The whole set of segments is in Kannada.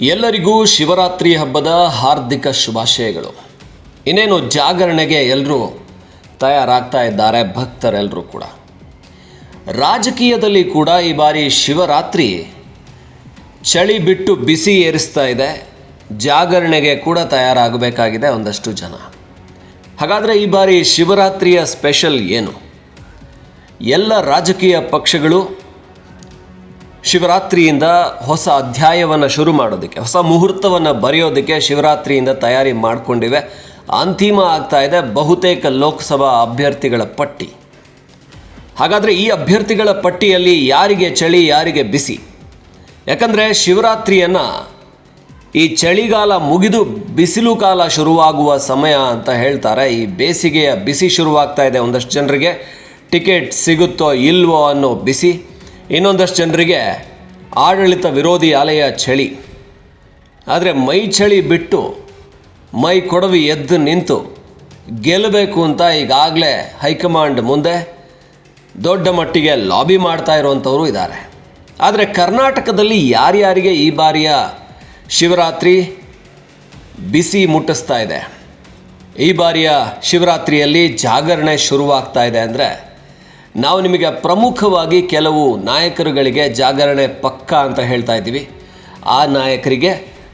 ಎಲ್ಲರಿಗೂ ಶಿವರಾತ್ರಿ ಹಬ್ಬದ ಹಾರ್ದಿಕ ಶುಭಾಶಯಗಳು. ಇನ್ನೇನು ಜಾಗರಣೆಗೆ ಎಲ್ಲರೂ ತಯಾರಾಗ್ತಾ ಇದ್ದಾರೆ ಭಕ್ತರೆಲ್ಲರೂ ಕೂಡ. ರಾಜಕೀಯದಲ್ಲಿ ಕೂಡ ಈ ಬಾರಿ ಶಿವರಾತ್ರಿ ಚಳಿ ಬಿಟ್ಟು ಬಿಸಿ ಏರಿಸ್ತಾ ಇದೆ. ಜಾಗರಣೆಗೆ ಕೂಡ ತಯಾರಾಗಬೇಕಾಗಿದೆ ಒಂದಷ್ಟು ಜನ. ಹಾಗಾದರೆ ಈ ಬಾರಿ ಶಿವರಾತ್ರಿಯ ಸ್ಪೆಷಲ್ ಏನು? ಎಲ್ಲ ರಾಜಕೀಯ ಪಕ್ಷಗಳು ಶಿವರಾತ್ರಿಯಿಂದ ಹೊಸ ಅಧ್ಯಾಯವನ್ನು ಶುರು ಮಾಡೋದಕ್ಕೆ, ಹೊಸ ಮುಹೂರ್ತವನ್ನು ಬರೆಯೋದಕ್ಕೆ ಶಿವರಾತ್ರಿಯಿಂದ ತಯಾರಿ ಮಾಡಿಕೊಂಡಿವೆ. ಅಂತಿಮ ಆಗ್ತಾ ಇದೆ ಬಹುತೇಕ ಲೋಕಸಭಾ ಅಭ್ಯರ್ಥಿಗಳ ಪಟ್ಟಿ. ಹಾಗಾದರೆ ಈ ಅಭ್ಯರ್ಥಿಗಳ ಪಟ್ಟಿಯಲ್ಲಿ ಯಾರಿಗೆ ಚಳಿ, ಯಾರಿಗೆ ಬಿಸಿ? ಯಾಕಂದರೆ ಶಿವರಾತ್ರಿಯನ್ನು ಈ ಚಳಿಗಾಲ ಮುಗಿದು ಬಿಸಿಲು ಕಾಲ ಶುರುವಾಗುವ ಸಮಯ ಅಂತ ಹೇಳ್ತಾರೆ. ಈ ಬೇಸಿಗೆಯ ಬಿಸಿ ಶುರುವಾಗ್ತಾ ಇದೆ ಒಂದಷ್ಟು ಜನರಿಗೆ. ಟಿಕೆಟ್ ಸಿಗುತ್ತೋ ಇಲ್ವೋ ಅನ್ನೋ ಬಿಸಿ. ಇನ್ನೊಂದಷ್ಟು ಜನರಿಗೆ ಆಡಳಿತ ವಿರೋಧಿ ಅಲೆಯ ಚಳಿ. ಆದರೆ ಮೈ ಚಳಿ ಬಿಟ್ಟು ಮೈ ಕೊಡವಿ ಎದ್ದು ನಿಂತು ಗೆಲ್ಲಬೇಕು ಅಂತ ಈಗಾಗಲೇ ಹೈಕಮಾಂಡ್ ಮುಂದೆ ದೊಡ್ಡ ಮಟ್ಟಿಗೆ ಲಾಬಿ ಮಾಡ್ತಾ ಇರುವಂಥವರು ಇದ್ದಾರೆ. ಆದರೆ ಕರ್ನಾಟಕದಲ್ಲಿ ಯಾರ್ಯಾರಿಗೆ ಈ ಬಾರಿಯ ಶಿವರಾತ್ರಿ ಬಿಸಿ ಮುಟ್ಟಿಸ್ತಾ ಇದೆ? ಈ ಬಾರಿಯ ಶಿವರಾತ್ರಿಯಲ್ಲಿ ಜಾಗರಣೆ ಶುರುವಾಗ್ತಾ ಇದೆ ಅಂದರೆ ನಾವು ನಿಮಗೆ ಪ್ರಮುಖವಾಗಿ ಕೆಲವು ನಾಯಕರುಗಳಿಗೆ ಜಾಗರಣೆ ಪಕ್ಕ ಅಂತ ಹೇಳ್ತಾ ಇದ್ದೀವಿ. ಆ ನಾಯಕರಿಗೆ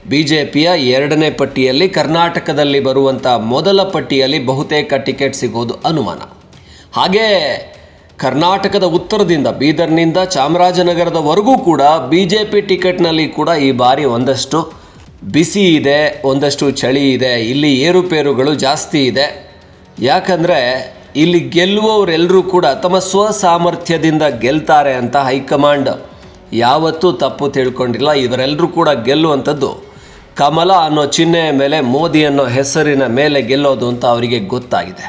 ಬಿ ಜೆ ಪಿಯ ಎರಡನೇ ಪಟ್ಟಿಯಲ್ಲಿ, ಕರ್ನಾಟಕದಲ್ಲಿ ಬರುವಂಥ ಮೊದಲ ಪಟ್ಟಿಯಲ್ಲಿ ಬಹುತೇಕ ಟಿಕೆಟ್ ಸಿಗೋದು ಅನುಮಾನ. ಹಾಗೇ ಕರ್ನಾಟಕದ ಉತ್ತರದಿಂದ, ಬೀದರ್ನಿಂದ ಚಾಮರಾಜನಗರದವರೆಗೂ ಕೂಡ ಬಿ ಜೆ ಪಿ ಟಿಕೆಟ್ನಲ್ಲಿ ಕೂಡ ಈ ಬಾರಿ ಒಂದಷ್ಟು ಬಿಸಿ ಇದೆ, ಒಂದಷ್ಟು ಚಳಿ ಇದೆ, ಇಲ್ಲಿ ಏರುಪೇರುಗಳು ಜಾಸ್ತಿ ಇದೆ. ಯಾಕಂದರೆ ಇಲ್ಲಿ ಗೆಲ್ಲುವವರೆಲ್ಲರೂ ಕೂಡ ತಮ್ಮ ಸ್ವಸಾಮರ್ಥ್ಯದಿಂದ ಗೆಲ್ತಾರೆ ಅಂತ ಹೈಕಮಾಂಡ್. ಯಾವತ್ತೂ ತಪ್ಪು ತಿಳ್ಕೊಂಡಿಲ್ಲ, ಇವರೆಲ್ಲರೂ ಕೂಡ ಗೆಲ್ಲುವಂಥದ್ದು. ಕಮಲ ಅನ್ನೋ ಚಿಹ್ನೆಯ ಮೇಲೆ, ಮೋದಿ ಅನ್ನೋ ಹೆಸರಿನ ಮೇಲೆ ಗೆಲ್ಲೋದು ಅಂತ ಅವರಿಗೆ ಗೊತ್ತಾಗಿದೆ.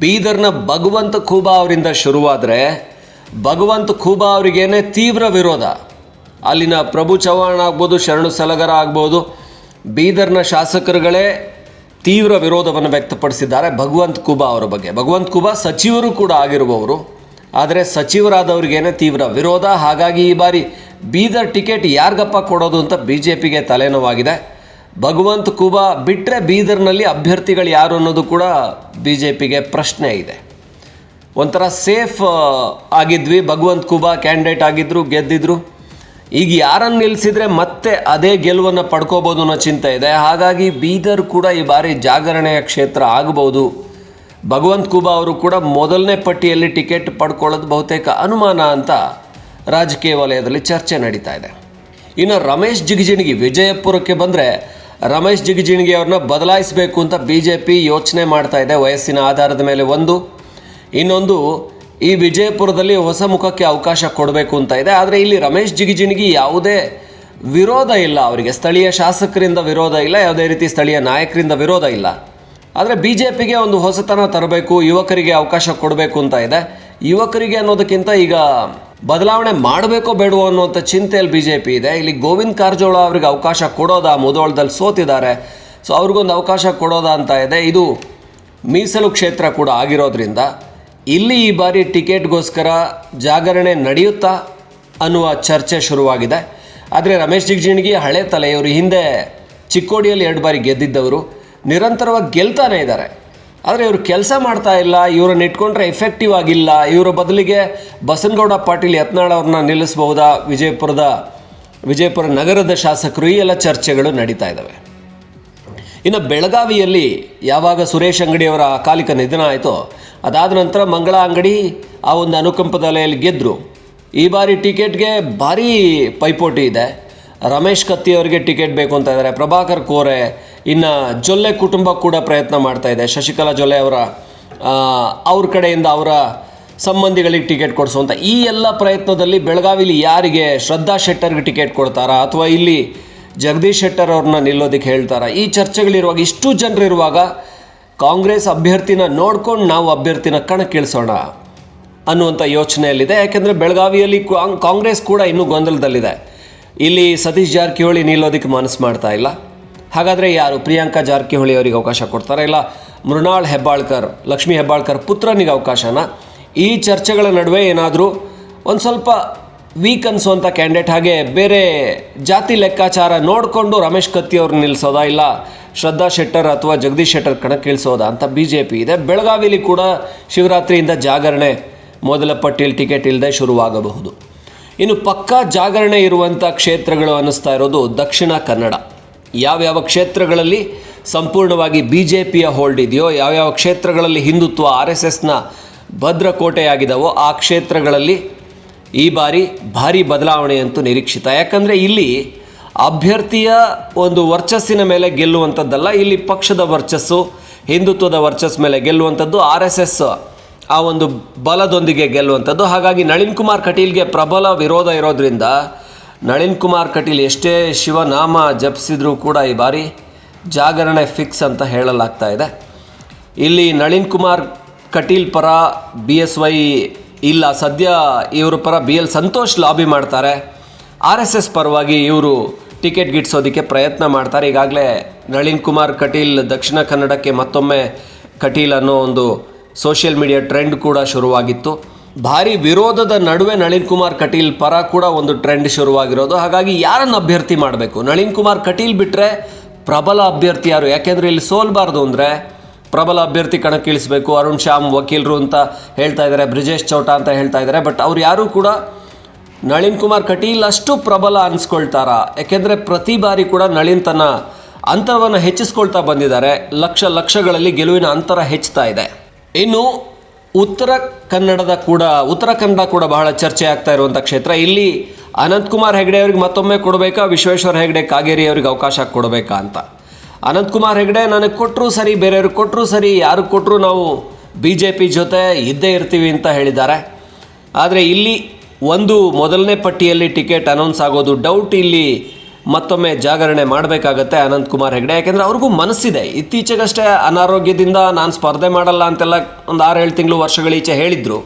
ಬೀದರ್ನ ಭಗವಂತ ಖೂಬಾ ಅವರಿಂದ ಶುರುವಾದರೆ, ಭಗವಂತ ಖೂಬಾ ಅವರಿಗೇನೆ ತೀವ್ರ ವಿರೋಧ. ಅಲ್ಲಿನ ಪ್ರಭು ಚವ್ಹಾಣ್ ಆಗ್ಬೋದು, ಶರಣು ಸಲಗರ ಆಗ್ಬೋದು, ಬೀದರ್ನ ಶಾಸಕರುಗಳೇ ತೀವ್ರ ವಿರೋಧವನ್ನು ವ್ಯಕ್ತಪಡಿಸಿದ್ದಾರೆ ಭಗವಂತ್ ಕುಬಾ ಅವರ ಬಗ್ಗೆ. ಭಗವಂತ್ ಕುಬಾ ಸಚಿವರು ಕೂಡ ಆಗಿರುವವರು. ಆದರೆ ಸಚಿವರಾದವ್ರಿಗೇನೆ ತೀವ್ರ ವಿರೋಧ. ಹಾಗಾಗಿ ಈ ಬಾರಿ ಬೀದರ್ ಟಿಕೆಟ್ ಯಾರಿಗಪ್ಪ ಕೊಡೋದು ಅಂತ ಬಿ ಜೆ ಪಿಗೆ ತಲೆನೋವಾಗಿದೆ. ಭಗವಂತ್ ಕುಬಾ ಬಿಟ್ಟರೆ ಬೀದರ್ನಲ್ಲಿ ಅಭ್ಯರ್ಥಿಗಳು ಯಾರು ಅನ್ನೋದು ಕೂಡ ಬಿ ಜೆ ಪಿಗೆ ಪ್ರಶ್ನೆ ಇದೆ. ಒಂಥರ ಸೇಫ್ ಆಗಿದ್ವಿ. ಭಗವಂತ್ ಕುಬಾ ಕ್ಯಾಂಡಿಡೇಟ್ ಆಗಿದ್ರು, ಗೆದ್ದಿದ್ರು. ಈಗ ಯಾರನ್ನು ನಿಲ್ಲಿಸಿದ್ರೆ ಮತ್ತೆ ಅದೇ ಗೆಲುವನ್ನು ಪಡ್ಕೋಬೋದು ಅನ್ನೋ ಚಿಂತೆ ಇದೆ. ಹಾಗಾಗಿ ಬೀದರ್ ಕೂಡ ಈ ಬಾರಿ ಜಾಗರಣೆಯ ಕ್ಷೇತ್ರ ಆಗಬಹುದು ಭಗವಂತ್ ಕುಬಾ ಅವರು ಕೂಡ ಮೊದಲನೇ ಪಟ್ಟಿಯಲ್ಲಿ ಟಿಕೆಟ್ ಪಡ್ಕೊಳ್ಳೋದು ಬಹುತೇಕ ಅನುಮಾನ ಅಂತ ರಾಜಕೀಯ ವಲಯದಲ್ಲಿ ಚರ್ಚೆ ನಡೀತಾ ಇದೆ. ಇನ್ನು ರಮೇಶ್ ಜಿಗಜಿಣಗಿ ವಿಜಯಪುರಕ್ಕೆ ಬಂದರೆ ರಮೇಶ್ ಜಿಗಜಿಣಗಿ ಅವ್ರನ್ನ ಬದಲಾಯಿಸಬೇಕು ಅಂತ ಬಿ ಜೆ ಪಿ ಯೋಚನೆ ಮಾಡ್ತಾ ಇದೆ. ವಯಸ್ಸಿನ ಆಧಾರದ ಮೇಲೆ ಒಂದು. ಇನ್ನೊಂದು ಈ ವಿಜಯಪುರದಲ್ಲಿ ಹೊಸ ಮುಖಕ್ಕೆ ಅವಕಾಶ ಕೊಡಬೇಕು ಅಂತ ಇದೆ. ಆದರೆ ಇಲ್ಲಿ ರಮೇಶ್ ಜಿಗಿಜಿನಿಗಿ ಯಾವುದೇ ವಿರೋಧ ಇಲ್ಲ. ಅವರಿಗೆ ಸ್ಥಳೀಯ ಶಾಸಕರಿಂದ ವಿರೋಧ ಇಲ್ಲ, ಯಾವುದೇ ರೀತಿ ಸ್ಥಳೀಯ ನಾಯಕರಿಂದ ವಿರೋಧ ಇಲ್ಲ. ಆದರೆ ಬಿ ಜೆ ಪಿಗೆ ಒಂದು ಹೊಸತನ ತರಬೇಕು, ಯುವಕರಿಗೆ ಅವಕಾಶ ಕೊಡಬೇಕು ಅಂತ ಇದೆ. ಯುವಕರಿಗೆ ಅನ್ನೋದಕ್ಕಿಂತ ಈಗ ಬದಲಾವಣೆ ಮಾಡಬೇಕೋ ಬೇಡವೋ ಅನ್ನುವಂಥ ಚಿಂತೆಯಲ್ಲಿ ಬಿ ಜೆ ಪಿ ಇದೆ. ಇಲ್ಲಿ ಗೋವಿಂದ್ ಕಾರಜೋಳ ಅವರಿಗೆ ಅವಕಾಶ ಕೊಡೋದಾ? ಮುದೋಳದಲ್ಲಿ ಸೋತಿದ್ದಾರೆ. ಸೊ ಅವ್ರಿಗೊಂದು ಅವಕಾಶ ಕೊಡೋದಾ ಅಂತ ಇದೆ. ಇದು ಮೀಸಲು ಕ್ಷೇತ್ರ ಕೂಡ ಆಗಿರೋದ್ರಿಂದ ಇಲ್ಲಿ ಈ ಬಾರಿ ಟಿಕೆಟ್ಗೋಸ್ಕರ ಜಾಗರಣೆ ನಡೆಯುತ್ತಾ ಅನ್ನುವ ಚರ್ಚೆ ಶುರುವಾಗಿದೆ. ಆದರೆ ರಮೇಶ್ ಜಿಗಜಿಣಗಿ ಹಳೆ ತಲೆಯವರು, ಹಿಂದೆ ಚಿಕ್ಕೋಡಿಯಲ್ಲಿ ಎರಡು ಬಾರಿ ಗೆದ್ದಿದ್ದವರು ನಿರಂತರವಾಗಿ ಗೆಲ್ತಾನೆ ಇದ್ದಾರೆ. ಆದರೆ ಇವರು ಕೆಲಸ ಮಾಡ್ತಾ ಇಲ್ಲ, ಇವರನ್ನ ಇಟ್ಕೊಂಡ್ರೆ ಎಫೆಕ್ಟಿವ್ ಆಗಿಲ್ಲ, ಇವರ ಬದಲಿಗೆ ಬಸನಗೌಡ ಪಾಟೀಲ್ ಯತ್ನಾಳ್ ಅವ್ರನ್ನ ನಿಲ್ಲಿಸಬಹುದಾ? ವಿಜಯಪುರದ, ವಿಜಯಪುರ ನಗರದ ಶಾಸಕರು, ಈ ಎಲ್ಲ ಚರ್ಚೆಗಳು ನಡೀತಾ ಇದ್ದಾವೆ ಇನ್ನು ಬೆಳಗಾವಿಯಲ್ಲಿ ಯಾವಾಗ ಸುರೇಶ್ ಅಂಗಡಿಯವರ ಅಕಾಲಿಕ ನಿಧನ ಆಯಿತೋ, ಅದಾದ ನಂತರ ಮಂಗಳ ಅಂಗಡಿ ಆ ಒಂದು ಅನುಕಂಪದ ಅಲೆಯಲ್ಲಿ ಗೆದ್ದರು ಈ ಬಾರಿ ಟಿಕೆಟ್ಗೆ ಭಾರೀ ಪೈಪೋಟಿ ಇದೆ. ರಮೇಶ್ ಕತ್ತಿಯವರಿಗೆ ಟಿಕೆಟ್ ಬೇಕು ಅಂತ ಇದ್ದಾರೆ. ಪ್ರಭಾಕರ್ ಕೋರೆ ಇನ್ನು ಜೊಲ್ಲೆ ಕುಟುಂಬ ಕೂಡ ಪ್ರಯತ್ನ ಮಾಡ್ತಾ ಇದೆ. ಶಶಿಕಲಾ ಜೊಲ್ಲೆ ಅವರ ಅವ್ರ ಕಡೆಯಿಂದ ಅವರ ಸಂಬಂಧಿಗಳಿಗೆ ಟಿಕೆಟ್ ಕೊಡಿಸುವಂಥ ಈ ಎಲ್ಲ ಪ್ರಯತ್ನದಲ್ಲಿ ಬೆಳಗಾವಿಲಿ ಯಾರಿಗೆ ಶ್ರದ್ಧಾ ಶೆಟ್ಟರ್ಗೆ ಟಿಕೆಟ್ ಕೊಡ್ತಾರಾ ಅಥವಾ ಇಲ್ಲಿ ಜಗದೀಶ್ ಶೆಟ್ಟರ್ ಅವ್ರನ್ನ ನಿಲ್ಲೋದಕ್ಕೆ ಹೇಳ್ತಾರೆ? ಈ ಚರ್ಚೆಗಳಿರುವಾಗ, ಇಷ್ಟು ಜನರಿರುವಾಗ ಕಾಂಗ್ರೆಸ್ ಅಭ್ಯರ್ಥಿನ ನೋಡ್ಕೊಂಡು ನಾವು ಅಭ್ಯರ್ಥಿನ ಕಣಕ್ಕಿಳಿಸೋಣ ಅನ್ನುವಂಥ ಯೋಚನೆಯಲ್ಲಿದೆ. ಯಾಕೆಂದರೆ ಬೆಳಗಾವಿಯಲ್ಲಿ ಕಾಂಗ್- ಕಾಂಗ್ರೆಸ್ ಕೂಡ ಇನ್ನೂ ಗೊಂದಲದಲ್ಲಿದೆ. ಇಲ್ಲಿ ಸತೀಶ್ ಜಾರಕಿಹೊಳಿ ನಿಲ್ಲೋದಕ್ಕೆ ಮನಸ್ಸು ಮಾಡ್ತಾ ಇಲ್ಲ. ಹಾಗಾದರೆ ಯಾರು? ಪ್ರಿಯಾಂಕಾ ಜಾರಕಿಹೊಳಿ ಅವರಿಗೆ ಅವಕಾಶ ಕೊಡ್ತಾರೆ? ಇಲ್ಲ ಮೃಣಾಳ್ ಹೆಬ್ಬಾಳ್ಕರ್, ಲಕ್ಷ್ಮೀ ಹೆಬ್ಬಾಳ್ಕರ್ ಪುತ್ರನಿಗೆ ಅವಕಾಶನ? ಈ ಚರ್ಚೆಗಳ ನಡುವೆ ಏನಾದರೂ ಒಂದು ಸ್ವಲ್ಪ ವೀಕ್ ಅನ್ಸುವಂಥ ಕ್ಯಾಂಡಿಡೇಟ್ ಹಾಗೆ ಬೇರೆ ಜಾತಿ ಲೆಕ್ಕಾಚಾರ ನೋಡಿಕೊಂಡು ರಮೇಶ್ ಕತ್ತಿ ಅವ್ರನ್ನ ನಿಲ್ಲಿಸೋದಾ ಇಲ್ಲ ಶ್ರದ್ಧಾ ಶೆಟ್ಟರ್ ಅಥವಾ ಜಗದೀಶ್ ಶೆಟ್ಟರ್ ಕಣಕ್ಕೆ ಇಳಿಸೋದಾ ಅಂತ ಬಿ ಜೆ ಪಿ ಇದೆ. ಬೆಳಗಾವಿಲಿ ಕೂಡ ಶಿವರಾತ್ರಿಯಿಂದ ಜಾಗರಣೆ ಮೊದಲ ಪಟ್ಟಿಯಲ್ಲಿ ಟಿಕೆಟ್ ಇಲ್ಲದೆ ಶುರುವಾಗಬಹುದು. ಇನ್ನು ಪಕ್ಕಾ ಜಾಗರಣೆ ಇರುವಂಥ ಕ್ಷೇತ್ರಗಳು ಅನ್ನಿಸ್ತಾ ಇರೋದು ದಕ್ಷಿಣ ಕನ್ನಡ. ಯಾವ್ಯಾವ ಕ್ಷೇತ್ರಗಳಲ್ಲಿ ಸಂಪೂರ್ಣವಾಗಿ ಬಿ ಜೆ ಪಿಯ ಹೋಲ್ಡ್ ಇದೆಯೋ, ಯಾವ್ಯಾವ ಕ್ಷೇತ್ರಗಳಲ್ಲಿ ಹಿಂದುತ್ವ ಆರ್ ಎಸ್ ಎಸ್ನ ಭದ್ರಕೋಟೆಯಾಗಿದ್ದಾವೋ ಆ ಕ್ಷೇತ್ರಗಳಲ್ಲಿ ಈ ಬಾರಿ ಭಾರಿ ಬದಲಾವಣೆ ಅಂತೂ ನಿರೀಕ್ಷಿತ. ಯಾಕಂದರೆ ಇಲ್ಲಿ ಅಭ್ಯರ್ಥಿಯ ಒಂದು ವರ್ಚಸ್ಸಿನ ಮೇಲೆ ಗೆಲ್ಲುವಂಥದ್ದಲ್ಲ, ಇಲ್ಲಿ ಪಕ್ಷದ ವರ್ಚಸ್ಸು, ಹಿಂದುತ್ವದ ವರ್ಚಸ್ ಮೇಲೆ ಗೆಲ್ಲುವಂಥದ್ದು, ಆರ್ ಎಸ್ ಎಸ್ ಆ ಒಂದು ಬಲದೊಂದಿಗೆ ಗೆಲ್ಲುವಂಥದ್ದು. ಹಾಗಾಗಿ ನಳಿನ್ ಕುಮಾರ್ ಕಟೀಲ್ಗೆ ಪ್ರಬಲ ವಿರೋಧ ಇರೋದ್ರಿಂದ ನಳಿನ್ ಕುಮಾರ್ ಕಟೀಲ್ ಎಷ್ಟೇ ಶಿವನಾಮ ಜಪಿಸಿದ್ರೂ ಕೂಡ ಈ ಬಾರಿ ಜಾಗರಣೆ ಫಿಕ್ಸ್ ಅಂತ ಹೇಳಲಾಗ್ತಾ ಇದೆ. ಇಲ್ಲಿ ನಳಿನ್ ಕುಮಾರ್ ಕಟೀಲ್ ಪರ ಬಿ ಎಸ್ ವೈ ಇಲ್ಲ, ಸದ್ಯ ಇವ್ರ ಪರ ಬಿ ಎಲ್ ಸಂತೋಷ್ ಲಾಬಿ ಮಾಡ್ತಾರೆ. ಆರ್ ಎಸ್ ಎಸ್ ಪರವಾಗಿ ಇವರು ಟಿಕೆಟ್ ಗಿಟ್ಸೋದಕ್ಕೆ ಪ್ರಯತ್ನ ಮಾಡ್ತಾರೆ. ಈಗಾಗಲೇ ನಳಿನ್ ಕುಮಾರ್ ಕಟೀಲ್ ದಕ್ಷಿಣ ಕನ್ನಡಕ್ಕೆ ಮತ್ತೊಮ್ಮೆ ಕಟೀಲ್ ಅನ್ನೋ ಒಂದು ಸೋಷಿಯಲ್ ಮೀಡಿಯಾ ಟ್ರೆಂಡ್ ಕೂಡ ಶುರುವಾಗಿತ್ತು. ಭಾರಿ ವಿರೋಧದ ನಡುವೆ ನಳಿನ್ ಕುಮಾರ್ ಕಟೀಲ್ ಪರ ಕೂಡ ಒಂದು ಟ್ರೆಂಡ್ ಶುರುವಾಗಿರೋದು. ಹಾಗಾಗಿ ಯಾರನ್ನು ಅಭ್ಯರ್ಥಿ ಮಾಡಬೇಕು? ನಳಿನ್ ಕುಮಾರ್ ಕಟೀಲ್ ಬಿಟ್ಟರೆ ಪ್ರಬಲ ಅಭ್ಯರ್ಥಿ ಯಾರು? ಯಾಕೆಂದರೆ ಇಲ್ಲಿ ಸೋಲ್ಬಾರ್ದು ಅಂದರೆ ಪ್ರಬಲ ಅಭ್ಯರ್ಥಿ ಕಣಕ್ಕಿಳಿಸಬೇಕು. ಅರುಣ್ ಶ್ಯಾಮ್ ವಕೀಲರು ಅಂತ ಹೇಳ್ತಾ ಇದ್ದಾರೆ, ಬ್ರಿಜೇಶ್ ಚೌಟ ಅಂತ ಹೇಳ್ತಾ ಇದ್ದಾರೆ. ಬಟ್ ಅವ್ರು ಯಾರೂ ಕೂಡ ನಳಿನ್ ಕುಮಾರ್ ಕಟೀಲ್ ಅಷ್ಟು ಪ್ರಬಲ ಅನ್ಸ್ಕೊಳ್ತಾರ. ಯಾಕೆಂದರೆ ಪ್ರತಿ ಬಾರಿ ಕೂಡ ನಳಿನ್ ತನ್ನ ಅಂತರವನ್ನು ಹೆಚ್ಚಿಸ್ಕೊಳ್ತಾ ಬಂದಿದ್ದಾರೆ. ಲಕ್ಷ ಲಕ್ಷಗಳಲ್ಲಿ ಗೆಲುವಿನ ಅಂತರ ಹೆಚ್ಚುತ್ತಾ ಇದೆ. ಇನ್ನು ಉತ್ತರ ಕನ್ನಡದ ಕೂಡ, ಉತ್ತರ ಕನ್ನಡ ಕೂಡ ಬಹಳ ಚರ್ಚೆ ಆಗ್ತಾ ಇರುವಂಥ ಕ್ಷೇತ್ರ. ಇಲ್ಲಿ ಅನಂತಕುಮಾರ್ ಹೆಗಡೆ ಅವ್ರಿಗೆ ಮತ್ತೊಮ್ಮೆ ಕೊಡಬೇಕಾ, ವಿಶ್ವೇಶ್ವರ ಹೆಗಡೆ ಕಾಗೇರಿ ಅವರಿಗೆ ಅವಕಾಶ ಕೊಡಬೇಕಾ ಅಂತ. ಅನಂತಕುಮಾರ್ ಹೆಗಡೆ, ನನಗೆ ಕೊಟ್ಟರು ಸರಿ, ಬೇರೆಯವ್ರಿಗೆ ಕೊಟ್ಟರು ಸರಿ, ಯಾರು ಕೊಟ್ಟರು ನಾವು ಬಿ ಜೆ ಪಿ ಜೊತೆ ಇದ್ದೇ ಇರ್ತೀವಿ ಅಂತ ಹೇಳಿದ್ದಾರೆ. ಆದರೆ ಇಲ್ಲಿ ಒಂದು ಮೊದಲನೇ ಪಟ್ಟಿಯಲ್ಲಿ ಟಿಕೆಟ್ ಅನೌನ್ಸ್ ಆಗೋದು ಡೌಟ್ ಇಲ್ಲಿ ಮತ್ತೊಮ್ಮೆ ಜಾಗರಣೆ ಮಾಡಬೇಕಾಗತ್ತೆ ಅನಂತ್ ಕುಮಾರ್ ಹೆಗಡೆ. ಯಾಕೆಂದರೆ ಅವ್ರಿಗೂ ಮನಸ್ಸಿದೆ. ಇತ್ತೀಚೆಗಷ್ಟೇ ಅನಾರೋಗ್ಯದಿಂದ ನಾನು ಸ್ಪರ್ಧೆ ಮಾಡಲ್ಲ ಅಂತೆಲ್ಲ ಒಂದು ಆರು ಏಳು ತಿಂಗಳು ವರ್ಷಗಳೀಚೆ ಹೇಳಿದರು.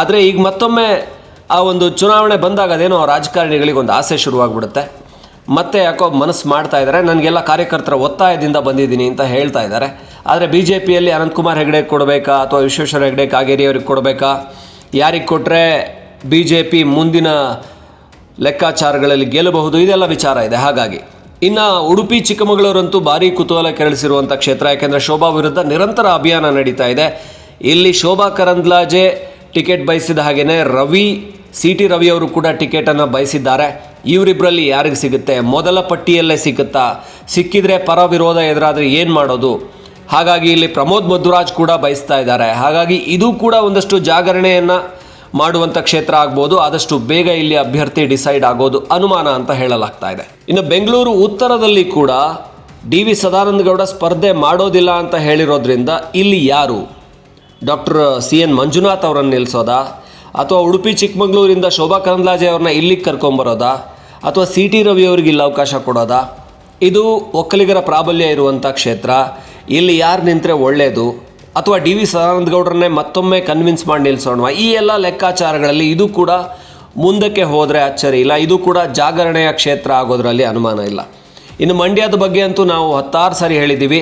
ಆದರೆ ಈಗ ಮತ್ತೊಮ್ಮೆ ಆ ಒಂದು ಚುನಾವಣೆ ಬಂದಾಗ ಅದೇನೋ ರಾಜಕಾರಣಿಗಳಿಗೆ ಒಂದು ಆಸೆ ಶುರುವಾಗ್ಬಿಡುತ್ತೆ. ಮತ್ತೆ ಯಾಕೋ ಮನಸ್ಸು ಮಾಡ್ತಾ ಇದ್ದಾರೆ. ನನಗೆಲ್ಲ ಕಾರ್ಯಕರ್ತರ ಒತ್ತಾಯದಿಂದ ಬಂದಿದ್ದೀನಿ ಅಂತ ಹೇಳ್ತಾ ಇದ್ದಾರೆ. ಆದರೆ ಬಿ ಜೆ ಪಿಯಲ್ಲಿ ಅನಂತಕುಮಾರ್ ಹೆಗಡೆ ಕೊಡಬೇಕಾ ಅಥವಾ ವಿಶ್ವೇಶ್ವರ ಹೆಗಡೆ ಕಾಗೇರಿ ಅವ್ರಿಗೆ ಕೊಡಬೇಕಾ? ಯಾರಿಗೆ ಕೊಟ್ಟರೆ ಬಿ ಜೆ ಪಿ ಮುಂದಿನ ಲೆಕ್ಕಾಚಾರಗಳಲ್ಲಿ ಗೆಲ್ಲಬಹುದು? ಇದೆಲ್ಲ ವಿಚಾರ ಇದೆ. ಹಾಗಾಗಿ ಇನ್ನು ಉಡುಪಿ ಚಿಕ್ಕಮಗಳೂರಂತೂ ಭಾರೀ ಕುತೂಹಲ ಕೆರಳಿಸಿರುವಂಥ ಕ್ಷೇತ್ರ. ಯಾಕೆಂದರೆ ಶೋಭಾ ವಿರುದ್ಧ ನಿರಂತರ ಅಭಿಯಾನ ನಡೀತಾ ಇದೆ. ಇಲ್ಲಿ ಶೋಭಾ ಕರಂದ್ಲಾಜೆ ಟಿಕೆಟ್ ಬಯಸಿದ ಹಾಗೆಯೇ ರವಿ ಸಿ ಟಿ ರವಿಯವರು ಕೂಡ ಟಿಕೆಟನ್ನು ಬಯಸಿದ್ದಾರೆ. ಇವರಿಬ್ಬರಲ್ಲಿ ಯಾರಿಗೆ ಸಿಗುತ್ತೆ? ಮೊದಲ ಪಟ್ಟಿಯಲ್ಲೇ ಸಿಗುತ್ತಾ? ಸಿಕ್ಕಿದ್ರೆ ಪರ ವಿರೋಧ ಎದುರಾದರೆ ಏನು ಮಾಡೋದು? ಹಾಗಾಗಿ ಇಲ್ಲಿ ಪ್ರಮೋದ್ ಮಧುರಾಜ್ ಕೂಡ ಬಯಸ್ತಾ ಇದ್ದಾರೆ. ಹಾಗಾಗಿ ಇದು ಕೂಡ ಒಂದಷ್ಟು ಜಾಗರಣೆಯನ್ನು ಮಾಡುವಂಥ ಕ್ಷೇತ್ರ ಆಗ್ಬೋದು. ಆದಷ್ಟು ಬೇಗ ಇಲ್ಲಿ ಅಭ್ಯರ್ಥಿ ಡಿಸೈಡ್ ಆಗೋದು ಅನುಮಾನ ಅಂತ ಹೇಳಲಾಗ್ತಾ ಇದೆ. ಇನ್ನು ಬೆಂಗಳೂರು ಉತ್ತರದಲ್ಲಿ ಕೂಡ ಡಿ ವಿ ಸದಾನಂದಗೌಡ ಸ್ಪರ್ಧೆ ಮಾಡೋದಿಲ್ಲ ಅಂತ ಹೇಳಿರೋದ್ರಿಂದ ಇಲ್ಲಿ ಯಾರು? ಡಾಕ್ಟರ್ ಸಿ ಎನ್ ಮಂಜುನಾಥ್ ಅವರನ್ನು ನಿಲ್ಲಿಸೋದಾ ಅಥವಾ ಉಡುಪಿ, ಚಿಕ್ಕಮಗಳೂರಿಂದ ಶೋಭಾ ಕರಂದ್ಲಾಜೆ ಅವ್ರನ್ನ ಇಲ್ಲಿಗೆ ಕರ್ಕೊಂಬರೋದಾ? ಅಥವಾ ಸಿ ಟಿ ರವಿ ಅವ್ರಿಗೆ ಇಲ್ಲಿ ಅವಕಾಶ ಕೊಡೋದಾ? ಇದು ಒಕ್ಕಲಿಗರ ಪ್ರಾಬಲ್ಯ ಇರುವಂಥ ಕ್ಷೇತ್ರ. ಇಲ್ಲಿ ಯಾರು ನಿಂತರೆ ಒಳ್ಳೆಯದು ಅಥವಾ ಡಿ ವಿ ಸದಾನಂದ ಗೌಡ್ರನ್ನೇ ಮತ್ತೊಮ್ಮೆ ಕನ್ವಿನ್ಸ್ ಮಾಡಿ ನಿಲ್ಲಿಸೋಣ ಈ ಎಲ್ಲ ಲೆಕ್ಕಾಚಾರಗಳಲ್ಲಿ ಇದು ಕೂಡ ಮುಂದಕ್ಕೆ ಹೋದರೆ ಅಚ್ಚರಿ ಇಲ್ಲ. ಇದು ಕೂಡ ಜಾಗರಣೆಯ ಕ್ಷೇತ್ರ ಆಗೋದ್ರಲ್ಲಿ ಅನುಮಾನ ಇಲ್ಲ. ಇನ್ನು ಮಂಡ್ಯದ ಬಗ್ಗೆ ಅಂತೂ ನಾವು ಹತ್ತಾರು ಸಾರಿ ಹೇಳಿದ್ದೀವಿ.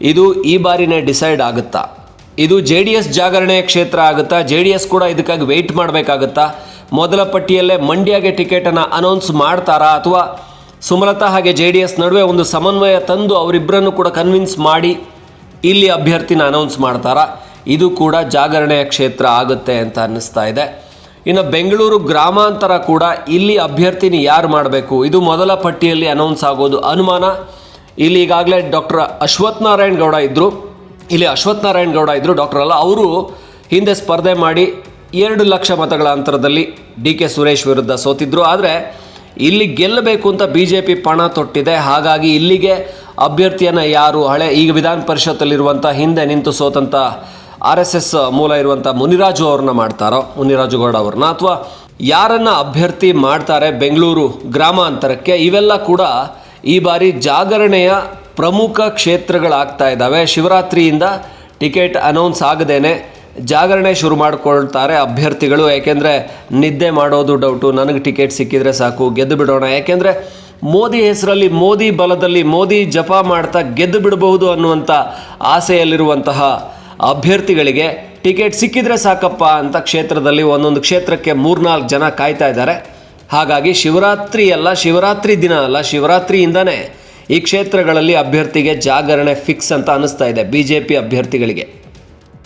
ಇದು ಈ ಬಾರಿನೇ ಡಿಸೈಡ್ ಆಗುತ್ತಾ? ಇದು ಜೆ ಡಿ ಎಸ್ ಜಾಗರಣೆಯ ಕ್ಷೇತ್ರ ಆಗುತ್ತಾ? ಜೆ ಡಿ ಎಸ್ ಕೂಡ ಇದಕ್ಕಾಗಿ ವೆಯ್ಟ್ ಮಾಡಬೇಕಾಗುತ್ತಾ? ಮೊದಲ ಪಟ್ಟಿಯಲ್ಲೇ ಮಂಡ್ಯಗೆ ಟಿಕೆಟನ್ನು ಅನೌನ್ಸ್ ಮಾಡ್ತಾರಾ? ಅಥವಾ ಸುಮಲತಾ ಹಾಗೆ ಜೆ ಎಸ್ ನಡುವೆ ಒಂದು ಸಮನ್ವಯ ತಂದು ಅವರಿಬ್ಬರನ್ನು ಕೂಡ ಕನ್ವಿನ್ಸ್ ಮಾಡಿ ಇಲ್ಲಿ ಅಭ್ಯರ್ಥಿನ ಅನೌನ್ಸ್ ಮಾಡ್ತಾರಾ? ಇದು ಕೂಡ ಜಾಗರಣೆಯ ಕ್ಷೇತ್ರ ಆಗುತ್ತೆ ಅಂತ ಅನ್ನಿಸ್ತಾ ಇದೆ. ಇನ್ನು ಬೆಂಗಳೂರು ಗ್ರಾಮಾಂತರ ಕೂಡ ಇಲ್ಲಿ ಅಭ್ಯರ್ಥಿನಿ ಯಾರು ಮಾಡಬೇಕು? ಇದು ಮೊದಲ ಪಟ್ಟಿಯಲ್ಲಿ ಅನೌನ್ಸ್ ಆಗೋದು ಅನುಮಾನ. ಇಲ್ಲಿ ಈಗಾಗಲೇ ಡಾಕ್ಟರ್ ಅಶ್ವಥ್ ನಾರಾಯಣ್ ಗೌಡ ಇದ್ದರು ಇಲ್ಲಿ ಅಶ್ವಥ್ ನಾರಾಯಣ್ ಗೌಡ ಇದ್ದರು ಡಾಕ್ಟರ್ ಅಲ್ಲ, ಅವರು ಹಿಂದೆ ಸ್ಪರ್ಧೆ ಮಾಡಿ ಎರಡು ಲಕ್ಷ ಮತಗಳ ಅಂತರದಲ್ಲಿ ಡಿ ಕೆ ಸುರೇಶ್ ವಿರುದ್ಧ ಸೋತಿದ್ರು. ಆದರೆ ಇಲ್ಲಿ ಗೆಲ್ಲಬೇಕು ಅಂತ ಬಿ ಜೆ ಪಿ ಪಣ ತೊಟ್ಟಿದೆ. ಹಾಗಾಗಿ ಇಲ್ಲಿಗೆ ಅಭ್ಯರ್ಥಿಯನ್ನು ಯಾರು ಹಳೆ, ಈಗ ವಿಧಾನ ಪರಿಷತ್ತಲ್ಲಿರುವಂಥ ಹಿಂದೆ ನಿಂತು ಸೋತಂಥ ಆರ್ ಎಸ್ ಎಸ್ ಮೂಲ ಇರುವಂಥ ಮುನಿರಾಜು ಅವ್ರನ್ನ ಮಾಡ್ತಾರೋ, ಮುನಿರಾಜು ಗೌಡ ಅವ್ರನ್ನ, ಅಥವಾ ಯಾರನ್ನ ಅಭ್ಯರ್ಥಿ ಮಾಡ್ತಾರೆ ಬೆಂಗಳೂರು ಗ್ರಾಮಾಂತರಕ್ಕೆ, ಇವೆಲ್ಲ ಕೂಡ ಈ ಬಾರಿ ಜಾಗರಣೆಯ ಪ್ರಮುಖ ಕ್ಷೇತ್ರಗಳಾಗ್ತಾ ಇದ್ದಾವೆ. ಶಿವರಾತ್ರಿಯಿಂದ ಟಿಕೆಟ್ ಅನೌನ್ಸ್ ಆಗದೇನೆ ಜಾಗರಣೆ ಶುರು ಮಾಡಿಕೊಳ್ತಾರೆ ಅಭ್ಯರ್ಥಿಗಳು. ಏಕೆಂದರೆ ನಿದ್ದೆ ಮಾಡೋದು ಡೌಟು. ನನಗೆ ಟಿಕೆಟ್ ಸಿಕ್ಕಿದ್ರೆ ಸಾಕು, ಗೆದ್ದು ಬಿಡೋಣ. ಯಾಕೆಂದರೆ ಮೋದಿ ಹೆಸರಲ್ಲಿ ಮೋದಿ ಬಲದಲ್ಲಿ ಮೋದಿ ಜಪ ಮಾಡ್ತಾ ಗೆದ್ದು ಬಿಡಬಹುದು ಅನ್ನುವಂಥ ಆಸೆಯಲ್ಲಿರುವಂತಹ ಅಭ್ಯರ್ಥಿಗಳಿಗೆ ಟಿಕೆಟ್ ಸಿಕ್ಕಿದ್ರೆ ಸಾಕಪ್ಪ ಅಂತ ಕ್ಷೇತ್ರದಲ್ಲಿ ಒಂದೊಂದು ಕ್ಷೇತ್ರಕ್ಕೆ ಮೂರ್ನಾಲ್ಕು ಜನ ಕಾಯ್ತಾ ಇದ್ದಾರೆ. ಹಾಗಾಗಿ ಶಿವರಾತ್ರಿ ಅಲ್ಲ, ಶಿವರಾತ್ರಿ ದಿನ ಅಲ್ಲ, ಶಿವರಾತ್ರಿಯಿಂದನೇ ಈ ಕ್ಷೇತ್ರಗಳಲ್ಲಿ ಅಭ್ಯರ್ಥಿಗೆ ಜಾಗರಣೆ ಫಿಕ್ಸ್ ಅಂತ ಅನಿಸ್ತಾ ಇದೆ. ಬಿಜೆಪಿ ಅಭ್ಯರ್ಥಿಗಳಿಗೆ.